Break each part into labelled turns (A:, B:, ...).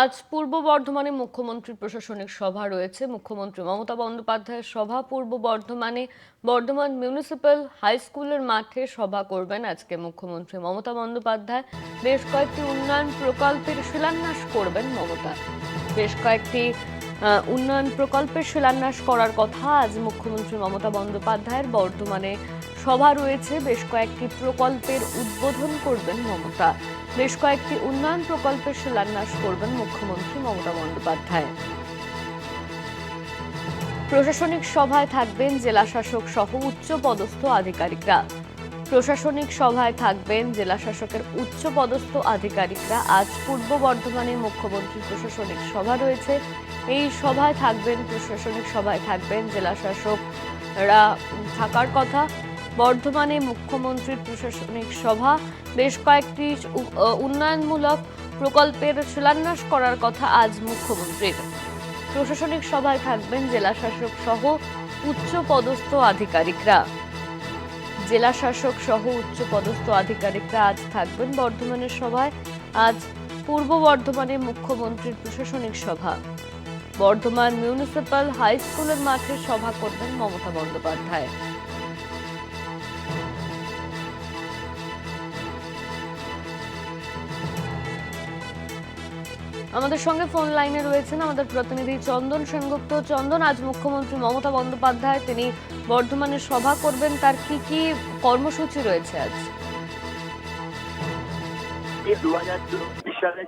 A: আজ পূর্ব বর্ধমানে মুখ্যমন্ত্রীর প্রশাসনিক সভা রয়েছে। মুখ্যমন্ত্রী মমতা বন্দ্যোপাধ্যায়ের সভা পূর্ব বর্ধমানে। বর্ধমান মিউনিসিপ্যাল হাই স্কুলের মাঠে সভা করবেন আজকে মুখ্যমন্ত্রী মমতা বন্দ্যোপাধ্যায়। বেশ কয়েকটি উন্নয়ন প্রকল্পের শিলান্যাস করবেন মমতা। বেশ কয়েকটি উন্নয়ন প্রকল্পের শিলান্যাস করার কথা আজ মুখ্যমন্ত্রী মমতা বন্দ্যোপাধ্যায়ের বর্ধমানে সভা রয়েছে। বেশ কয়েকটি প্রকল্পের উদ্বোধন করবেন মমতা। বেশ কয়েকটি উন্নয়ন প্রকল্পের শিলান্যাস করবেন মুখ্যমন্ত্রী মমতা বন্দ্যোপাধ্যায়। প্রশাসনিক সভায় থাকবেন জেলা শাসক সহ উচ্চ পদস্থ আধিকারিকরা। প্রশাসনিক সভায় থাকবেন জেলা শাসকের উচ্চ পদস্থ আধিকারিকরা। আজ পূর্ব বর্ধমানে মুখ্যমন্ত্রী প্রশাসনিক সভা রয়েছে। এই সভায় থাকবেন, প্রশাসনিক সভায় থাকবেন জেলা শাসকরা থাকার কথা বর্ধমানে মুখ্যমন্ত্রীর প্রশাসনিক সভা। বেশ কয়েকটি উন্নয়নমূলক প্রকল্পের শিলান্যাস করার কথা আজ মুখ্যমন্ত্রীর। প্রশাসনিক সভায় থাকবেন জেলা শাসক সহ উচ্চ পদস্থ আধিকারিকরা। জেলা শাসক সহ উচ্চ পদস্থ আধিকারিকরা আজ থাকবেন বর্ধমানের সভায়। আজ পূর্ব বর্ধমানে মুখ্যমন্ত্রীর প্রশাসনিক সভা। বর্ধমান মিউনিসিপ্যাল হাই স্কুলের মাঠে সভা করবেন মমতা বন্দ্যোপাধ্যায়। আমাদের সঙ্গে ফোন লাইনে রয়েছেন আমাদের প্রতিনিধি চন্দন সেনগুপ্ত। চন্দন, আজ মুখ্যমন্ত্রী মমতা বন্দ্যোপাধ্যায়, তিনি বর্ধমানে সভা করবেন। তার কি কি কর্মসূচি রয়েছে আজ?
B: চব্বিশ সালে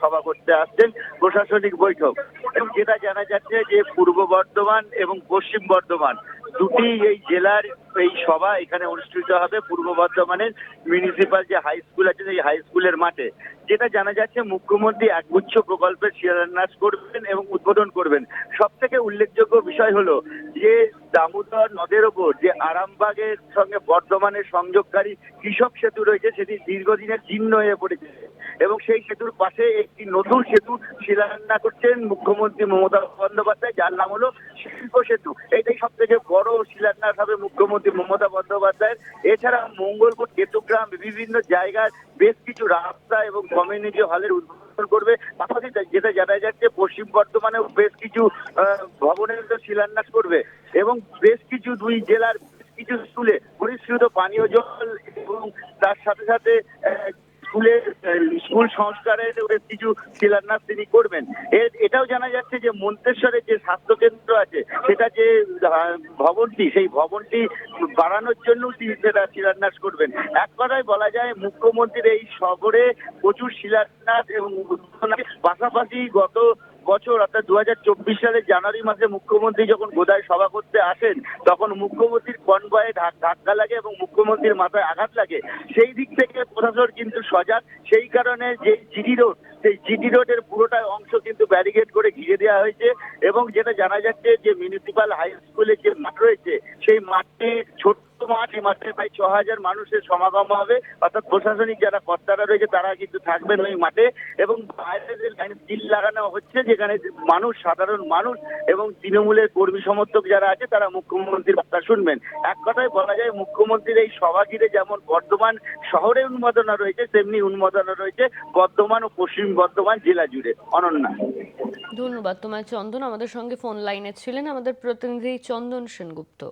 B: সভা করতে আসছেন প্রশাসনিক বৈঠক। এবং যেটা জানা যাচ্ছে যে পূর্ব বর্ধমান এবং পশ্চিম বর্ধমান দুটি এই জেলার এই সভা এখানে অনুষ্ঠিত হবে পূর্ব বর্ধমানের মিউনিসিপাল যে হাই স্কুল আছে এই হাই স্কুলের মাঠে। যেটা জানা যাচ্ছে, মুখ্যমন্ত্রী একগুচ্ছ প্রকল্পের শিলান্যাস করবেন এবং উদ্বোধন করবেন। সব থেকে উল্লেখযোগ্য বিষয় হলো যে দামোদর নদের ওপর যে আরামবাগের সঙ্গে বর্ধমানের সংযোগকারী কৃষক সেতু রয়েছে, সেটি দীর্ঘদিনের জীর্ণ হয়ে পড়েছে। এবং সেই সেতুর পাশে একটি নতুন সেতু শিলান্যাস করছেন মুখ্যমন্ত্রী মমতা বন্দ্যোপাধ্যায়, যার নাম হলো শিল্প সেতু। এটাই সব থেকে বড় শিলান্যাস হবে মুখ্যমন্ত্রী মমতা বন্দ্যোপাধ্যায়ের। এছাড়া মঙ্গলপুর কেতুগ্রাম বিভিন্ন জায়গার বেশ কিছু রাস্তা এবং কমিউনিটি হলের উদ্বোধন করবে। পাশাপাশি যেটা জানা যাচ্ছে, পশ্চিম বর্ধমানেও বেশ কিছু ভবনের শিলান্যাস করবে। এবং বেশ কিছু দুই জেলার কিছু স্কুলে পরিশ্রুত পানীয় জল এবং তার সাথে সাথে স্কুল সংস্কারের কিছু শিলান্যাস তিনি করবেন। এর, এটাও জানা যাচ্ছে যে মন্তেশ্বরের যে স্বাস্থ্য কেন্দ্র আছে, সেটা যে ভবনটি, সেই ভবনটি বাড়ানোর জন্য তিনি সেটা শিলান্যাস করবেন। এক কথায় বলা যায়, মুখ্যমন্ত্রীর এই শহরে প্রচুর শিলান্যাস এবং পাশাপাশি গত বছর, অর্থাৎ দু হাজার চব্বিশ সালের জানুয়ারি মাসে মুখ্যমন্ত্রী যখন গোদায় সভা করতে আসেন, তখন মুখ্যমন্ত্রীর কনভয়ে ধাক্কা লাগে এবং মুখ্যমন্ত্রীর মাথায় আঘাত লাগে। সেই দিক থেকে প্রশাসন কিন্তু সজাগ। সেই কারণে যে জিডি রোড, সেই জিডি রোডের পুরোটা অংশ কিন্তু ব্যারিকেড করে ঘিরে দেওয়া হয়েছে এবং যেটা জানা যাচ্ছে যে মিউনিসিপাল হাই স্কুলের যে মাঠ রয়েছে, সেই মাঠে ছোট্ট মাঠ, মাঠে প্রায় ছ হাজার মানুষের সমাগম হবে। অর্থাৎ প্রশাসনিক যারা কর্তারা রয়েছে, তারা কিন্তু থাকবেন ওই মাঠে। এবং বাইরে যে স্টিল লাগানো হচ্ছে, যেখানে মানুষ, সাধারণ মানুষ এবং তৃণমূলের কর্মী সমর্থক যারা আছে, তারা মুখ্যমন্ত্রীর বার্তা শুনবেন। এক কথায় বলা যায়, মুখ্যমন্ত্রীর এই সভা ঘিরে যেমন বর্ধমান শহরে উন্মাদনা রয়েছে, তেমনি উন্মাদনা রয়েছে বর্ধমান ও পশ্চিম বর্ধমান জেলা জুড়ে। অনন্যা।
A: ধন্যবাদ। তোমার চন্দন আমাদের সঙ্গে ফোন লাইনে ছিলেন। আমাদের প্রতিনিধি চন্দন সেনগুপ্ত।